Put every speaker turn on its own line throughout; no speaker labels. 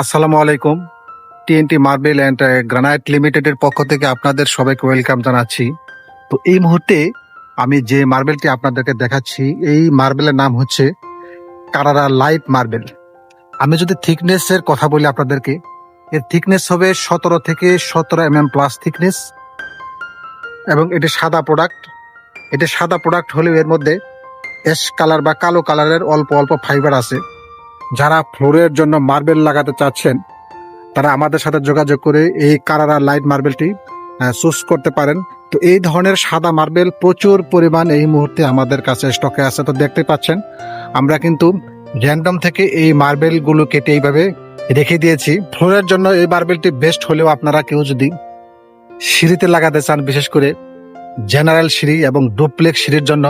আসসালামু আলাইকুম। TNT marble and granite লিমিটেডের পক্ষ থেকে আপনাদের সবাইকে ওয়েলকাম জানাচ্ছি। তো এই মুহূর্তে আমি যে মার্বেলটি আপনাদেরকে দেখাচ্ছি, এই মার্বেলের নাম হচ্ছে কারারা লাইট মার্বেল আমি যদি থিকনেসের কথা বলি আপনাদেরকে, এর থিকনেস হবে সতেরো থেকে সতেরো এম এম প্লাস থিকনেস এবং এটি সাদা প্রোডাক্ট এটি সাদা প্রোডাক্ট হলেও এর মধ্যে এস কালার বা কালো কালারের অল্প অল্প ফাইবার আছে। যারা ফ্লোরের জন্য মার্বেল লাগাতে চাচ্ছেন, তারা আমাদের সাথে যোগাযোগ করে এই কারারা লাইট মার্বেলটি চুজ করতে পারেন। তো এই ধরনের সাদা মার্বেল প্রচুর পরিমাণ এই মুহূর্তে আমাদের কাছে স্টকে আছে। তো দেখতে পাচ্ছেন, আমরা কিন্তু র্যান্ডম থেকে এই মার্বেলগুলো কেটে এইভাবে রেখে দিয়েছি। ফ্লোরের জন্য এই মার্বেলটি বেস্ট হলেও আপনারা কেউ যদি সিঁড়িতে লাগাতে চান, বিশেষ করে জেনারেল সিঁড়ি এবং ডুপ্লেক্স সিঁড়ির জন্য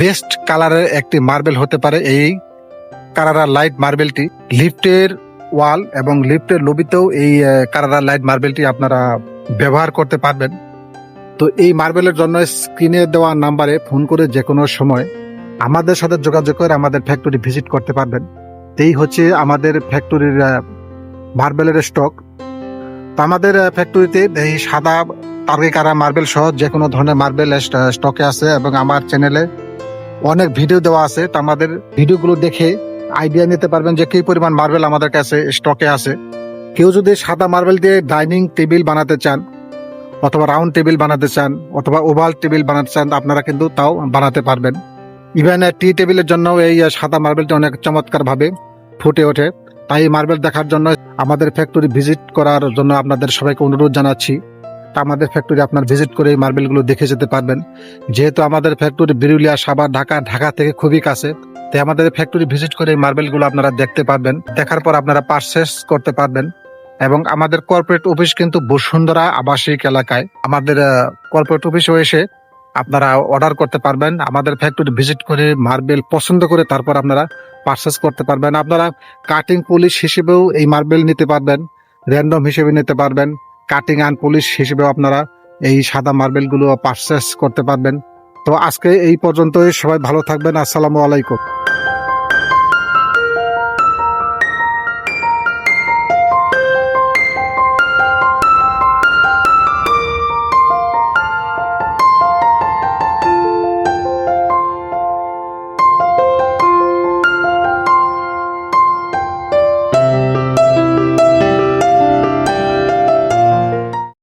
বেস্ট কালারের একটি মার্বেল হতে পারে এই কারারা লাইট মার্বেলটি, লিফটের ওয়াল এবং লিফটের লবিতেও এই কারারা লাইট মার্বেলটি আপনারা ব্যবহার করতে পারবেন। তো এই মার্বেলের জন্য স্ক্রিনে দেওয়া নাম্বারে ফোন করে যে কোনো সময় আমাদের সাথে যোগাযোগ করে আমাদের ফ্যাক্টরি ভিজিট করতে পারবেন। এই হচ্ছে আমাদের ফ্যাক্টরির মার্বেলের স্টক। তো আমাদের ফ্যাক্টরিতে এই সাদা তারকে কারা মার্বেল সহ যে কোনো ধরনের মার্বেল স্টকে আছে এবং আমার চ্যানেলে অনেক ভিডিও দেওয়া আছে। তো আমাদের ভিডিওগুলো দেখে আইডিয়া নিতে পারবেন যে কি পরিমাণ মার্বেল আমাদের কাছে স্টকে আছে। কেউ যদি সাদা মার্বেল দিয়ে ডাইনিং টেবিল বানাতে চান, অথবা রাউন্ড টেবিল বানাতে চান, অথবা ওভাল টেবিল বানাতে চান, আপনারা কিন্তু তাও বানাতে পারবেন। ইভেন টি টেবিলের জন্য এই সাদা মার্বেলটি অনেক চমৎকার ভাবে ফুটে ওঠে। তাই মার্বেল দেখার জন্য আমাদের ফ্যাক্টরি ভিজিট করার জন্য আপনাদের সবাইকে অনুরোধ জানাচ্ছি। তা আমাদের ফ্যাক্টরি আপনার ভিজিট করে এই মার্বেলগুলো দেখে যেতে পারবেন। যেহেতু আমাদের ফ্যাক্টরি বিরুলিয়া সাভার ঢাকা ঢাকা থেকে খুবই কাছে তাই আমাদের ফ্যাক্টরি ভিজিট করে মার্বেলগুলো আপনারা দেখতে পারবেন। দেখার পর আপনারা পারচেস করতে পারবেন। এবং আমাদের কর্পোরেট অফিস কিন্তু বসুন্ধরা আবাসিক এলাকায়। আমাদের কর্পোরেট অফিসে এসে আপনারা অর্ডার করতে পারবেন। আমাদের ফ্যাক্টরি ভিজিট করে মার্বেল পছন্দ করে তারপর আপনারা পারচেস করতে পারবেন। আপনারা কাটিং পুলিশ হিসেবেও এই মার্বেল নিতে পারবেন। র্যান্ডম হিসেবে নিতে পারবেন। কাটিং অ্যান্ড পুলিশ হিসেবেও আপনারা এই সাদা মার্বেলগুলো পারচেস করতে পারবেন। তো আজকে এই পর্যন্তই। সবাই ভালো থাকবেন। আসসালামু আলাইকুম।